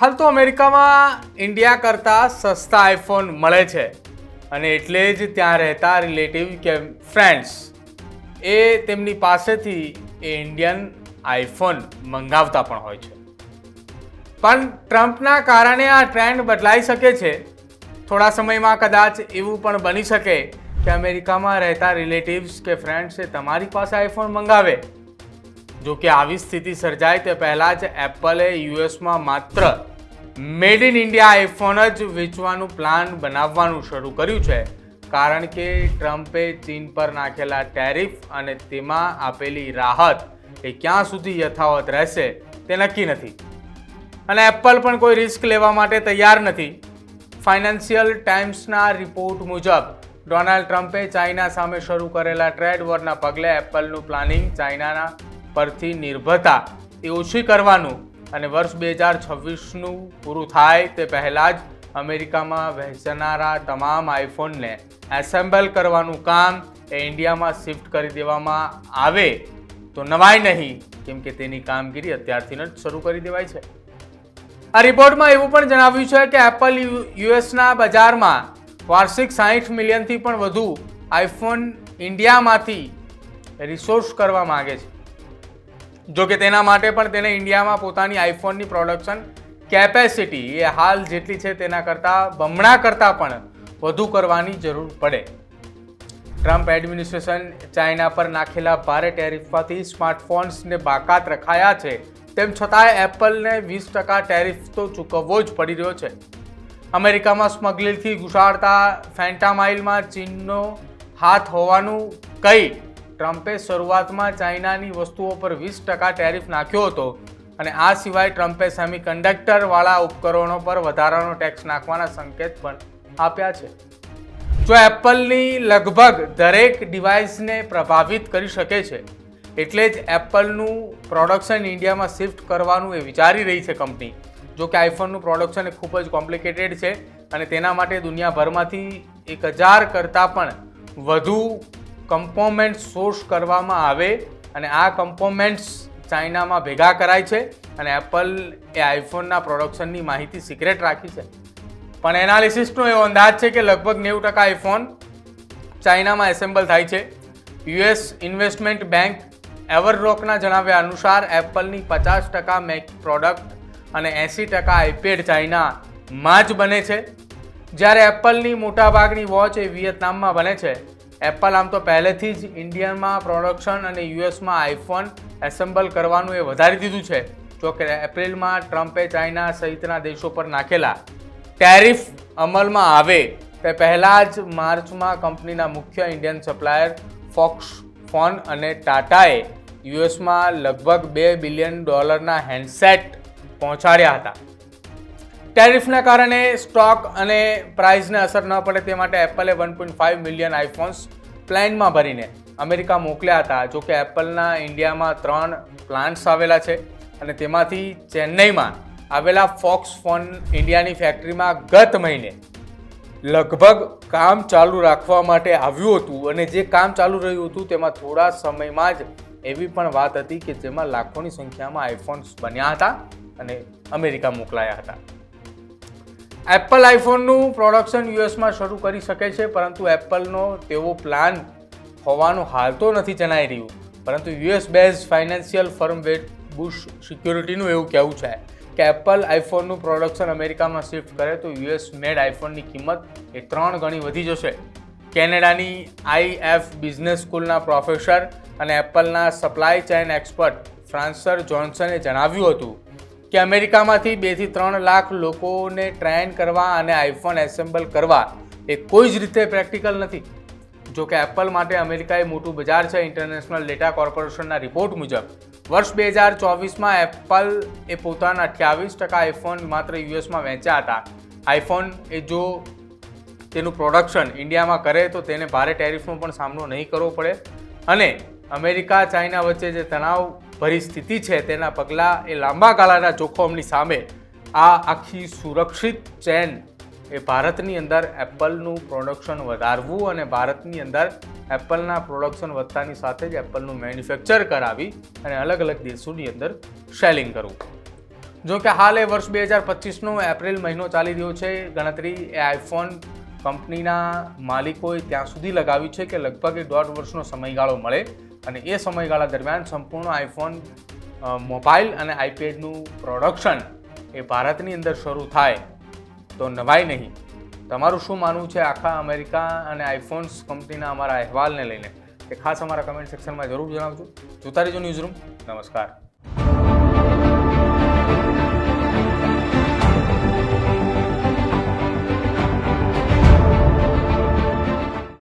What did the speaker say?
હાલ તો અમેરિકામાં ઇન્ડિયા કરતાં સસ્તા આઈફોન મળે છે. અને એટલે જ ત્યાં રહેતા રિલેટિવ કે ફ્રેન્ડ્સ, એ તેમની પાસેથી એ ઇન્ડિયન આઈફોન મંગાવતા પણ હોય છે. પણ ટ્રમ્પના કારણે આ ટ્રેન્ડ બદલાઈ શકે છે. થોડા સમયમાં કદાચ એવું પણ બની શકે કે અમેરિકામાં રહેતા રિલેટિવ્સ કે ફ્રેન્ડ્સ તમારી પાસે આઈફોન મંગાવે. જો કે આવી સ્થિતિ સર્જાય તે પહેલાં જ એપલે યુએસમાં માત્ર મેડ ઇન ઇન્ડિયા આઈફોન જ વેચવાનું પ્લાન બનાવવાનું શરૂ કર્યું છે. કારણ કે ટ્રમ્પે ચીન પર નાખેલા ટેરિફ અને તેમાં આપેલી રાહત એ ક્યાં સુધી યથાવત રહેશે તે નક્કી નથી. અને એપલ પણ કોઈ રિસ્ક લેવા માટે તૈયાર નથી. ફાઇનાન્શિયલ ટાઈમ્સના રિપોર્ટ મુજબ ડોનાલ્ડ ટ્રમ્પે ચાઇના સામે શરૂ કરેલા ટ્રેડ વોરના પગલે એપલનું પ્લાનિંગ ચાઇનાના પરથી નિર્ભરતા એ ઓછી કરવાનું અને વર્ષ બે હજાર છવ્વીસનું પૂરું થાય તે પહેલાં જ અમેરિકામાં વહેંચનારા તમામ આઈફોનને એસેમ્બલ કરવાનું કામ એ ઇન્ડિયામાં શિફ્ટ કરી દેવામાં આવે તો નવાય નહીં, કેમ કે તેની કામગીરી અત્યારથી જ શરૂ કરી દેવાય છે. આ રિપોર્ટમાં એવું પણ જણાવ્યું છે કે એપલ યુએસના બજારમાં વાર્ષિક સાહીઠ મિલિયનથી પણ વધુ આઈફોન ઇન્ડિયામાંથી રિસોર્સ કરવા માગે છે. જો કે તેના માટે પણ તેને ઇન્ડિયામાં પોતાની આઈફોનની પ્રોડક્શન કેપેસિટી એ હાલ જેટલી છે તેના કરતાં, બમણા કરતાં પણ વધુ કરવાની જરૂર પડે. ટ્રમ્પ એડમિનિસ્ટ્રેશન ચાઇના પર નાખેલા ભારે ટેરિફમાંથી સ્માર્ટફોન્સને બાકાત રખાયા છે, તેમ છતાંય એપલને વીસ ટકા ટેરિફ તો ચૂકવવો જ પડી રહ્યો છે. અમેરિકામાં સ્મગલિંગથી ઘુસાડતા ફેન્ટામાઇલમાં ચીનનો હાથ હોવાનું કહી ટ્રમ્પે શરૂઆતમાં ચાઇનાની વસ્તુઓ પર વીસ ટકા ટેરિફ નાખ્યો હતો અને આ સિવાય ટ્રમ્પે સેમિકન્ડક્ટરવાળા ઉપકરણો પર વધારાનો ટેક્સ નાખવાના સંકેત પણ આપ્યા છે. જો એપલની લગભગ દરેક ડિવાઇસને પ્રભાવિત કરી શકે છે, એટલે જ એપલનું પ્રોડક્શન ઇન્ડિયામાં શિફ્ટ કરવાનું એ વિચારી રહી છે કંપની. જો કે આઈફોનનું પ્રોડક્શન એ ખૂબ જ કોમ્પ્લિકેટેડ છે અને તેના માટે દુનિયાભરમાંથી એક હજાર કરતાં પણ વધુ કમ્પોમેન્ટ સોર્સ કરવામાં આવે અને આ કમ્પોમેન્ટ્સ ચાઇનામાં ભેગા કરાય છે અને એપલ એ આઈફોનના પ્રોડક્શનની માહિતી સિક્રેટ રાખી છે. પણ એનાલિસિસનો એવો અંદાજ છે કે લગભગ નેવું ટકા આઈફોન ચાઇનામાં એસેમ્બલ થાય છે. યુએસ ઇન્વેસ્ટમેન્ટ બેંક એવરરોકના જણાવ્યા અનુસાર એપલની પચાસ ટકા મેક પ્રોડક્ટ અને એંસી ટકા આઈપેડ ચાઇનામાં જ બને છે. જ્યારે એપલની મોટાભાગની વોચ એ વિયેતનામમાં બને છે એપલ આમ તો પહેલેથી જ ઇન્ડિયામાં પ્રોડક્શન અને યુએસમાં આઈફોન એસેમ્બલ કરવાનું એ વધારી દીધું છે. જોકે એપ્રિલમાં ટ્રમ્પે ચાઇના સહિતના દેશો પર નાખેલા ટેરિફ અમલમાં આવે તે પહેલાં જ માર્ચમાં કંપનીના મુખ્ય ઇન્ડિયન સપ્લાયર ફોક્સ ફોન અને ટાટાએ યુએસમાં લગભગ બે બિલિયન ડોલરના હેન્ડસેટ પહોંચાડ્યા હતા. ટેરિફના કારણે સ્ટોક અને પ્રાઇસને અસર ન પડે તે માટે એપલે one point five million iPhones પ્લેનમાં ભરીને અમેરિકા મોકલ્યા હતા, જો કે એપલના ઇન્ડિયામાં ત્રણ પ્લાન્ટ્સ આવેલા છે અને તેમાંથી ચેન્નઈમાં આવેલા ફોક્સ ફોન ઇન્ડિયાની ફેક્ટરીમાં ગત મહિને લગભગ કામ ચાલુ રાખવા માટે આવ્યું હતું અને જે કામ ચાલુ રહ્યું હતું તેમાં થોડા સમયમાં જ એવી પણ વાત હતી કે જેમાં લાખોની સંખ્યામાં આઈફોન્સ બન્યા હતા અને અમેરિકા મોકલાયા હતા. એપલ આઈફોનનું પ્રોડક્શન યુએસમાં શરૂ કરી શકે છે, પરંતુ એપલનો તેવો પ્લાન હોવાનું હાલ તો નથી જણાઈ રહ્યું. પરંતુ US base financial firm Wedbush સિક્યોરિટીનું એવું કહેવું છે કે એપલ આઈફોનનું પ્રોડક્શન અમેરિકામાં શિફ્ટ કરે તો યુએસ મેડ આઈફોનની કિંમત એ ત્રણ ગણી વધી જશે. કેનેડાની આઈએફ બિઝનેસ સ્કૂલના પ્રોફેસર અને એપલના સપ્લાય ચેઇન એક્સપર્ટ ફ્રાન્સર જોન્સને જણાવ્યું હતું કે અમેરિકામાંથી બેથી ત્રણ લાખ લોકોને ટ્રેન કરવા અને આઈફોન એસેમ્બલ કરવા એ કોઈ જ રીતે પ્રેક્ટિકલ નથી. જો કે એપલ માટે અમેરિકા એ મોટું બજાર છે ઇન્ટરનેશનલ ડેટા કોર્પોરેશનના રિપોર્ટ મુજબ. વર્ષ બે હજાર ચોવીસમાં એપલ એ પોતાના અઠ્યાવીસ ટકા આઈફોન માત્ર યુએસમાં વેચ્યા હતા. આઈફોન એ જો તેનું પ્રોડક્શન ઇન્ડિયામાં કરે તો તેને ભારે ટેરિફનો પણ સામનો નહીં કરવો પડે. અને અમેરિકા ચાઇના વચ્ચે જે તણાવ ભરી સ્થિતિ છે તેના પગલાં એ લાંબા ગાળાના જોખમની સામે આ આખી સુરક્ષિત ચેન એ ભારતની અંદર એપલનું પ્રોડક્શન વધારવું અને ભારતની અંદર એપલના પ્રોડક્શન વધતાની સાથે જ એપલનું મેન્યુફેક્ચર કરાવી અને અલગ અલગ દેશોની અંદર સેલિંગ કરવું. જો કે હાલ એ વર્ષ બે હજાર પચીસનો એપ્રિલ મહિનો ચાલી રહ્યો છે. ગણતરી એ આઈફોન કંપનીના માલિકોએ ત્યાં સુધી લગાવી છે કે લગભગ એ દોઢ વર્ષનો સમયગાળો મળે. અને એ સમયગાળા દરમિયાન સંપૂર્ણ આઈફોન મોબાઈલ અને આઈપેડનું પ્રોડક્શન એ ભારતની અંદર શરૂ થાય તો નવાય નહીં. તમારું શું માનવું છે આખા અમેરિકા અને આઈફોન્સ કંપનીના અમારા અહેવાલને લઈને? તે ખાસ અમારા કમેન્ટ સેક્શનમાં જરૂર જણાવજો. જોતા રહેજો ન્યૂઝ રૂમ નમસ્કાર.